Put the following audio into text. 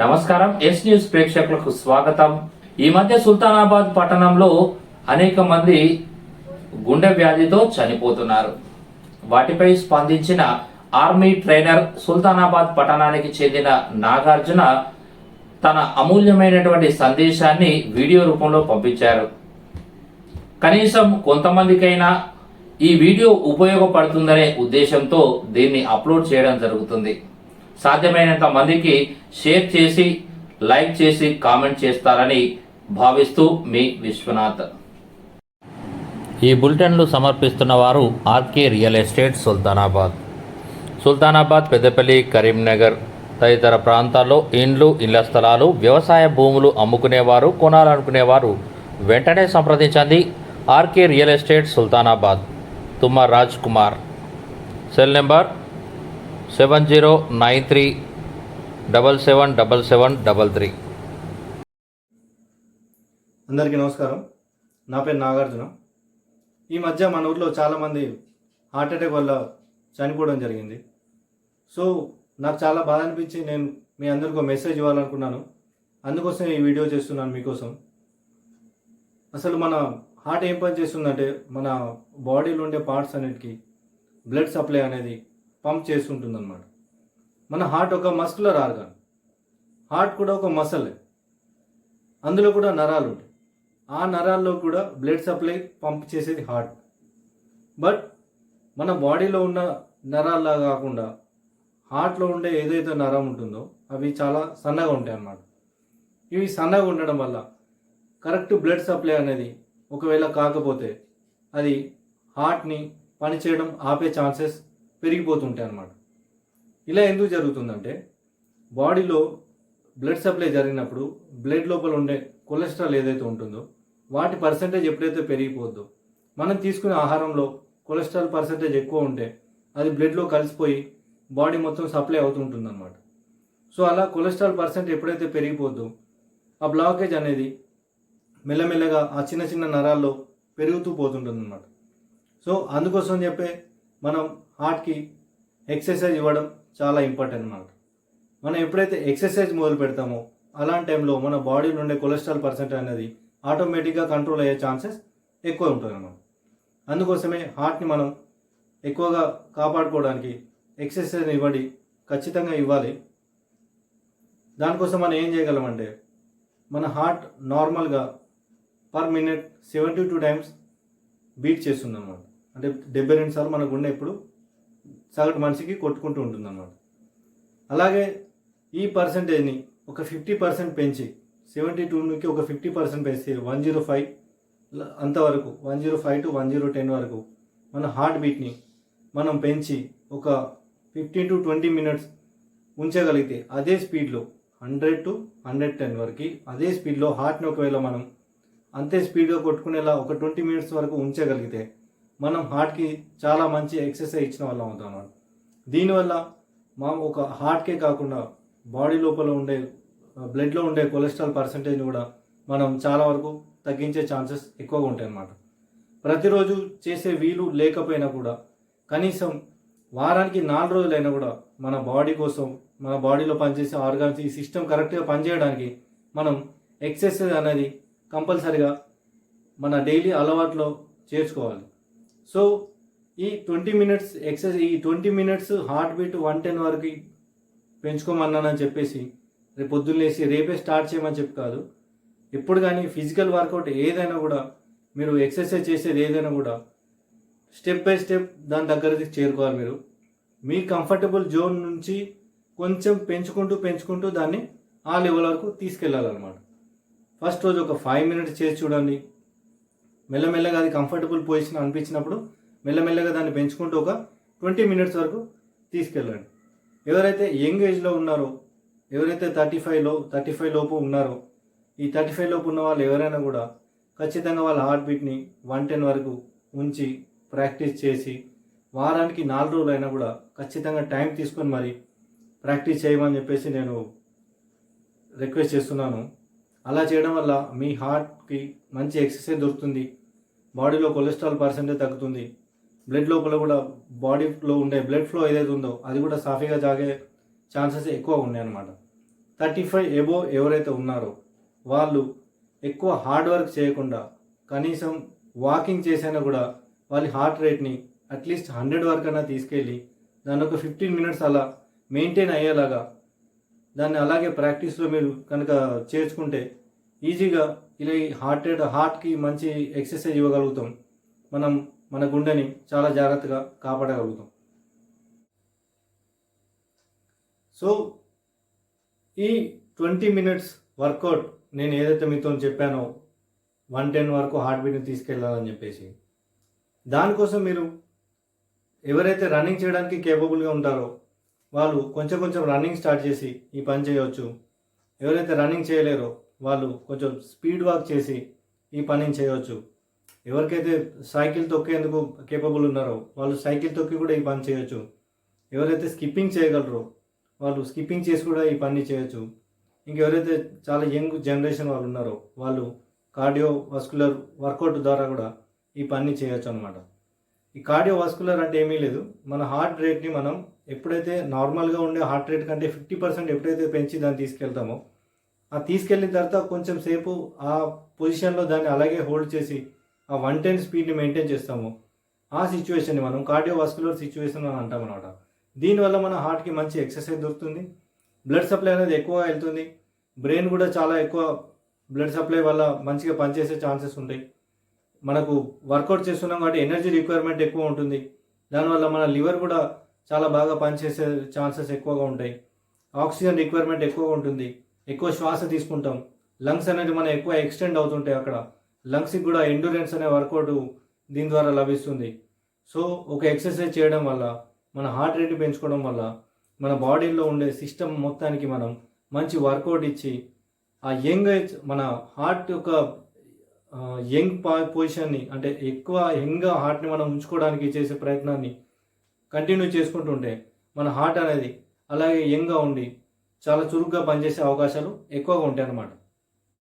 నమస్కారం. Yes news ప్రేక్షకులకు స్వాగతం. ఈ మధ్య సుల్తానాబాద్ పట్టణంలో అనేక మంది గుండె వ్యాధితో చనిపోతున్నారు. వాటిపై స్పందించిన ఆర్మీ ట్రైనర్ సుల్తానాబాద్ పట్టణానికి చెందిన నాగార్జున తన అమూల్యమైనటువంటి సందేశాన్ని వీడియో రూపంలో పంపించారు. కనీసం కొంతమందికైనా ఈ వీడియో ఉపయోగపడుతుందనే ఉద్దేశంతో దీన్ని అప్లోడ్ చేయడం జరుగుతుంది. సాధ్యమైనంత మందికి షేర్ చేసి లైక్ చేసి కామెంట్ చేస్తారని భావిస్తూ మీ విశ్వనాథ్. ఈ బులెటిన్లు సమర్పిస్తున్న వారు RK real estate Sultanabad. Sultanabad Peddapalli Karimnagar తదితర ప్రాంతాల్లో ఇండ్లు ఇళ్ళ స్థలాలు వ్యవసాయ భూములు అమ్ముకునేవారు కొనాలనుకునేవారు వెంటనే సంప్రదించండి. RK real estate Sultanabad Tumma Raj Kumar. Cell number seven zero nine three double seven double seven double three. అందరికీ నమస్కారం. నా పేరు నాగార్జున. ఈ మధ్య మన ఊర్లో చాలామంది హార్ట్ అటాక్ వల్ల చనిపోవడం జరిగింది. సో నాకు చాలా బాధ అనిపించి నేను మీ అందరికీ ఒక మెసేజ్ ఇవ్వాలనుకున్నాను. అందుకోసం ఈ వీడియో చేస్తున్నాను మీకోసం. అసలు మన హార్ట్ ఏం పని చేస్తుందంటే మన బాడీలో ఉండే పార్ట్స్ అన్నిటికీ బ్లడ్ సప్లై అనేది పంప్ చేస్తుంటుంది అనమాట మన హార్ట్ ఒక మస్కులర్ ఆర్గాన్. హార్ట్ కూడా ఒక మసలే. అందులో కూడా నరాలు ఉంటాయి. ఆ నరాల్లో కూడా బ్లడ్ సప్లై పంప్ చేసేది హార్ట్. బట్ మన బాడీలో ఉన్న నరాల్లా కాకుండా హార్ట్లో ఉండే ఏదైతే నరం ఉంటుందో అవి చాలా సన్నగా ఉంటాయి అన్నమాట ఇవి సన్నగా ఉండడం వల్ల కరెక్ట్ బ్లడ్ సప్లై అనేది ఒకవేళ కాకపోతే అది హార్ట్ని పనిచేయడం ఆపే ఛాన్సెస్ పెరిగిపోతుంటాయి అన్నమాట ఇలా ఎందుకు జరుగుతుందంటే బాడీలో బ్లడ్ సప్లై జరిగినప్పుడు బ్లడ్ లోపల ఉండే కొలెస్ట్రాల్ ఏదైతే ఉంటుందో వాటి పర్సంటేజ్ ఎప్పుడైతే పెరిగిపోద్దో మనం తీసుకునే ఆహారంలో కొలెస్ట్రాల్ పర్సంటేజ్ ఎక్కువ ఉంటే అది బ్లడ్లో కలిసిపోయి బాడీ మొత్తం సప్లై అవుతుంటుంది అనమాట సో అలా కొలెస్ట్రాల్ పర్సెంట్ ఎప్పుడైతే పెరిగిపోద్దో ఆ బ్లాకేజ్ అనేది మెల్లమెల్లగా ఆ చిన్న చిన్న నరాల్లో పెరుగుతూ పోతుంటుంది అనమాట సో అందుకోసం చెప్పే మనం హార్ట్కి ఎక్సర్సైజ్ ఇవ్వడం చాలా ఇంపార్టెంట్ అన్నమాట మనం ఎప్పుడైతే ఎక్సర్సైజ్ మొదలు పెడతామో అలాంటి టైంలో మన బాడీలో ఉండే కొలెస్ట్రాల్ పర్సెంట్ అనేది ఆటోమేటిక్గా కంట్రోల్ అయ్యే ఛాన్సెస్ ఎక్కువ ఉంటుంది అన్నమాట అందుకోసమే హార్ట్ని మనం ఎక్కువగా కాపాడుకోవడానికి ఎక్సర్సైజ్ ఇవ్వండి ఖచ్చితంగా ఇవ్వాలి. దానికోసం మనం ఏం చేయగలమంటే మన హార్ట్ నార్మల్గా per minute seventy two times beat చేస్తుంది అనమాట అంటే డెబ్బై రెండు సార్లు మన గుండె ఇప్పుడు సగటు మనిషికి కొట్టుకుంటూ ఉంటుంది అన్నమాట అలాగే ఈ పర్సంటేజ్ని ఒక ఫిఫ్టీ పర్సెంట్ పెంచి సెవెంటీ టూకి ఒక ఫిఫ్టీ పర్సెంట్ పెంచి వన్ జీరో ఫైవ్ అంతవరకు one zero five to one zero ten వరకు మన హార్ట్ బీట్ని మనం పెంచి ఒక ఫిఫ్టీన్ టు ట్వంటీ మినిట్స్ ఉంచగలిగితే అదే స్పీడ్లో హండ్రెడ్ టు హండ్రెడ్ టెన్ వరకు అదే స్పీడ్లో హార్ట్ని ఒకవేళ మనం అంతే స్పీడ్గా కొట్టుకునేలా ఒక ట్వంటీ మినిట్స్ వరకు ఉంచగలిగితే మనం హార్ట్కి చాలా మంచి ఎక్సర్సైజ్ ఇచ్చిన వాళ్ళం అవుతాం అన్నమాట. దీనివల్ల మా ఒక హార్ట్కే కాకుండా బాడీ లోపల ఉండే బ్లడ్లో ఉండే కొలెస్ట్రాల్ పర్సంటేజ్ కూడా మనం చాలా వరకు తగ్గించే ఛాన్సెస్ ఎక్కువగా ఉంటాయి అన్నమాట. ప్రతిరోజు చేసే వీలు లేకపోయినా కూడా కనీసం వారానికి నాలుగు రోజులైనా కూడా మన బాడీ కోసం మన బాడీలో పనిచేసే ఆర్గాన్స్ ఈ సిస్టమ్ కరెక్ట్గా పనిచేయడానికి మనం ఎక్సర్సైజ్ అనేది కంపల్సరిగా మన డైలీ అలవాట్లో చేర్చుకోవాలి. సో ఈ ట్వంటీ మినిట్స్ ఎక్సర్సైజ్ ఈ twenty minutes heart beat one ten వరకు పెంచుకోమన్నానని చెప్పేసి రేపు పొద్దున్నేసి రేపే స్టార్ట్ చేయమని చెప్పి కాదు. ఎప్పుడు కానీ ఫిజికల్ వర్కౌట్ ఏదైనా కూడా మీరు ఎక్సర్సైజ్ చేసేది ఏదైనా కూడా స్టెప్ బై స్టెప్ దాని దగ్గరికి చేరుకోవాలి మీరు. మీ కంఫర్టబుల్ జోన్ నుంచి కొంచెం పెంచుకుంటూ పెంచుకుంటూ దాన్ని ఆ లెవెల్ వరకు తీసుకెళ్ళాలన్నమాట. ఫస్ట్ రోజు ఒక ఫైవ్ మినిట్స్ చేసి చూడండి. మెల్లమెల్లగా అది కంఫర్టబుల్ పొజిషన్ అనిపించినప్పుడు మెల్లమెల్లగా దాన్ని పెంచుకుంటూ ఒక ట్వంటీ మినిట్స్ వరకు తీసుకెళ్ళండి. ఎవరైతే యంగ్ ఏజ్లో ఉన్నారో ఎవరైతే థర్టీ ఫైవ్లో థర్టీ ఫైవ్ లోపు ఉన్నారో ఈ థర్టీ ఫైవ్ లోపు ఉన్న వాళ్ళు ఎవరైనా కూడా ఖచ్చితంగా వాళ్ళ హార్ట్ బీట్ని వన్ టెన్ వరకు ఉంచి ప్రాక్టీస్ చేసి వారానికి నాలుగు రోజులు అయినా కూడా ఖచ్చితంగా టైం తీసుకొని మరి ప్రాక్టీస్ చేయమని చెప్పేసి నేను రిక్వెస్ట్ చేస్తున్నాను. అలా చేయడం వల్ల మీ హార్ట్కి మంచి ఎక్సర్సైజ్ దొరుకుతుంది. బాడీలో కొలెస్ట్రాల్ పర్సెంటేజ్ తగ్గుతుంది. బ్లడ్ లోపల కూడా బాడీలో ఉండే బ్లడ్ ఫ్లో ఏదైతే ఉందో అది కూడా సాఫీగా జాగే ఛాన్సెస్ ఎక్కువ ఉన్నాయి అన్నమాట. థర్టీ ఫైవ్ ఎబో ఎవరైతే ఉన్నారో వాళ్ళు ఎక్కువ హార్డ్ వర్క్ చేయకుండా కనీసం వాకింగ్ చేసైనా కూడా వాళ్ళ హార్ట్ రేట్ని అట్లీస్ట్ హండ్రెడ్ వరకు అయినా తీసుకెళ్ళి దాని ఒక ఫిఫ్టీన్ మినిట్స్ అలా మెయింటైన్ అయ్యేలాగా దాన్ని అలాగే ప్రాక్టీస్లో మీరు కనుక చేర్చుకుంటే ఈజీగా ఇలా ఈ హార్ట్ రేట్ హార్ట్కి మంచి ఎక్సర్సైజ్ ఇవ్వగలుగుతాం. మనం మన గుండెని చాలా జాగ్రత్తగా కాపాడగలుగుతాం. సో ఈ ట్వంటీ మినిట్స్ వర్కౌట్ నేను ఏదైతే మీతో చెప్పానో వన్ టెన్ వరకు హార్ట్ బీట్ని తీసుకెళ్ళాలని చెప్పేసి దానికోసం మీరు ఎవరైతే రన్నింగ్ చేయడానికి కేపబుల్గా ఉంటారో వాళ్ళు కొంచెం కొంచెం రన్నింగ్ స్టార్ట్ చేసి ఈ పని చేయవచ్చు. ఎవరైతే రన్నింగ్ చేయలేరో వాళ్ళు కొంచెం స్పీడ్ వాక్ చేసి ఈ పనిని చేయవచ్చు. ఎవరికైతే సైకిల్ తొక్కేందుకు కేపబుల్ ఉన్నారో వాళ్ళు సైకిల్ తొక్కి కూడా ఈ పని చేయొచ్చు. ఎవరైతే స్కిప్పింగ్ చేయగలరో వాళ్ళు స్కిప్పింగ్ చేసి కూడా ఈ పని చేయొచ్చు. ఇంకెవరైతే చాలా యంగ్ జనరేషన్ వాళ్ళు ఉన్నారో వాళ్ళు కార్డియో వస్కులర్ వర్కౌట్ ద్వారా కూడా ఈ పని చేయొచ్చు అనమాట ఈ కార్డియోవాస్కులర్ అంటే ఏమీ లేదు. మన హార్ట్ రేట్ని మనం ఎప్పుడైతే నార్మల్గా ఉండే హార్ట్ రేట్ కంటే ఫిఫ్టీ పర్సెంట్ ఎప్పుడైతే పెంచి దాన్ని తీసుకెళ్తామో ఆ తీసుకెళ్ళిన తర్వాత కొంచెం సేపు ఆ పొజిషన్లో దాన్ని అలాగే హోల్డ్ చేసి ఆ వన్ టెన్ స్పీడ్ని మెయింటైన్ చేస్తాము. ఆ సిచ్యువేషన్ని మనం కార్డియోవాస్కులర్ సిచ్యువేషన్ అని అంటాం అనమాట దీనివల్ల మన హార్ట్కి మంచి ఎక్సర్సైజ్ దొరుకుతుంది. బ్లడ్ సప్లై అనేది ఎక్కువ వెళ్తుంది. బ్రెయిన్ కూడా చాలా ఎక్కువ బ్లడ్ సప్లై వల్ల మంచిగా పనిచేసే ఛాన్సెస్ ఉంటాయి. మనకు వర్కౌట్ చేస్తున్నాం కాబట్టి ఎనర్జీ రిక్వైర్మెంట్ ఎక్కువ ఉంటుంది. దానివల్ల మన లివర్ కూడా చాలా బాగా పనిచేసే ఛాన్సెస్ ఎక్కువగా ఉంటాయి. ఆక్సిజన్ రిక్వైర్మెంట్ ఎక్కువగా ఉంటుంది. ఎక్కువ శ్వాస తీసుకుంటాం. లంగ్స్ అనేది మనం ఎక్కువ ఎక్స్టెండ్ అవుతుంటాయి అక్కడ. లంగ్స్కి కూడా ఎండూరెన్స్ అనే వర్కౌట్ దీని ద్వారా లభిస్తుంది. సో ఒక ఎక్సర్సైజ్ చేయడం వల్ల మన హార్ట్ రేట్ పెంచుకోవడం వల్ల మన బాడీలో ఉండే సిస్టమ్ మొత్తానికి మనం మంచి వర్కౌట్ ఇచ్చి ఆ యంగ్ ఏజ్ మన హార్ట్ యొక్క యంగ్ పొజిషన్ని అంటే ఎక్కువ యంగ్ హార్ట్ని మనం ఉంచుకోవడానికి చేసే ప్రయత్నాన్ని కంటిన్యూ చేసుకుంటుంటే మన హార్ట్ అనేది అలాగే యంగ్గా ఉండి చాలా చురుగ్గా పనిచేసే అవకాశాలు ఎక్కువగా ఉంటాయి అన్నమాట